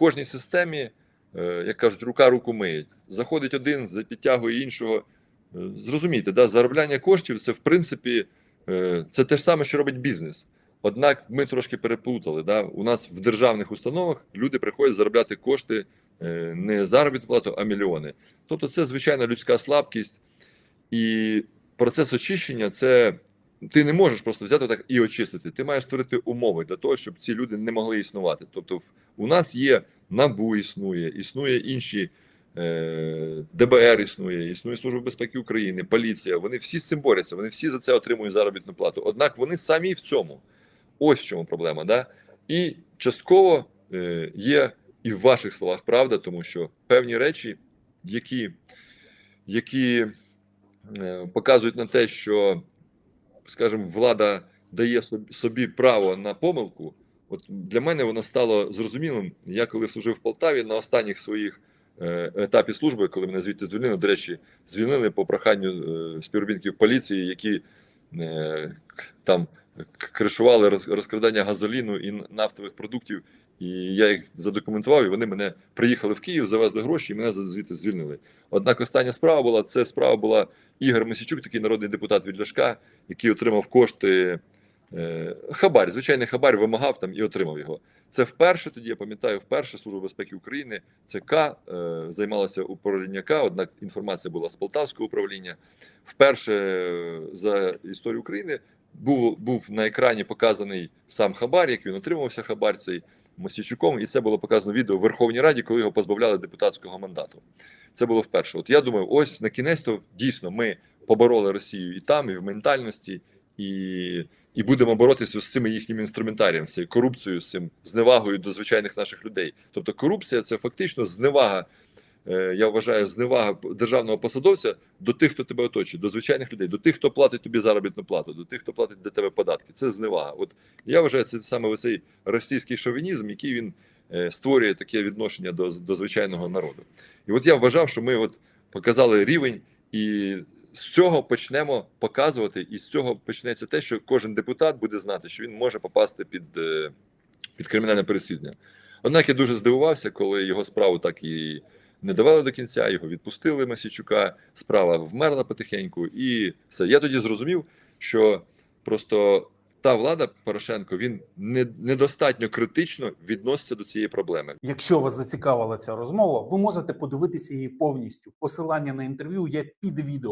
кожній системі, е, як кажуть, рука руку миє. Заходить один, підтягує іншого. Е, Зрозумійте, да, заробляння коштів це в принципі е, це те ж саме, що робить бізнес. Однак ми трошки переплутали. Да? У нас в державних установах люди приходять заробляти кошти не заробітну плату, а мільйони. Тобто, це звичайна людська слабкість, і процес очищення це ти не можеш просто взяти так і очистити. Ти маєш створити умови для того, щоб ці люди не могли існувати. Тобто, у нас є НАБУ існує, існує інші. е, ДБР існує, існує Служба безпеки України, поліція. Вони всі з цим борються, вони всі за це отримують заробітну плату. Однак вони самі в цьому. Ось в чому проблема. Да? І частково е, є і в ваших словах правда, тому що певні речі, які, які е, показують на те, що, скажімо, влада дає собі, право на помилку. От для мене воно стало зрозумілим. Я коли служив в Полтаві на останніх своїх е, етапі служби, коли мене звідти звільнили, до речі, звільнили по проханню е, співробітників поліції, які е, там кришували розкрадання газоліну і нафтових продуктів. І я їх задокументував, і вони мене приїхали в Київ, завезли гроші, і мене звідти звільнили. Однак остання справа була це справа була Ігор Мосічук, такий народний депутат від Ляшка, який отримав кошти. е, Хабар, звичайний хабар вимагав там і отримав його. Це вперше тоді, я пам'ятаю, вперше Служба безпеки України ЦК е, займалася управління К, однак інформація була з Полтавського управління. Вперше е, за історію України був, був на екрані показаний сам хабар, як він отримався хабар цей Мосійчуком, і це було показано відео в Верховній Раді, коли його позбавляли депутатського мандату. Це було вперше. От я думаю, ось на кінець то дійсно ми побороли Росію і там, і в ментальності, і, і будемо боротися з цими їхнім інструментарієм, з цією корупцією, з цим зневагою до звичайних наших людей. Тобто корупція це фактично зневага. Е, Я вважаю, зневага державного посадовця до тих, хто тебе оточує, до звичайних людей, до тих, хто платить тобі заробітну плату, до тих, хто платить для тебе податки. Це зневага. От я вважаю, це саме оцей російський шовінізм, який він е, створює таке відношення до, до звичайного народу. І от я вважав, що ми от показали рівень, і з цього почнемо показувати, і з цього почнеться те, що кожен депутат буде знати, що він може попасти під, е, під кримінальне переслідування. Однак я дуже здивувався, коли його справу так і не довели до кінця, його відпустили Масічука, справа вмерла потихеньку, і все. Я тоді зрозумів, що просто та влада Порошенко він не, недостатньо критично відноситься до цієї проблеми. Якщо вас зацікавила ця розмова, ви можете подивитися її повністю. Посилання на інтерв'ю є під відео.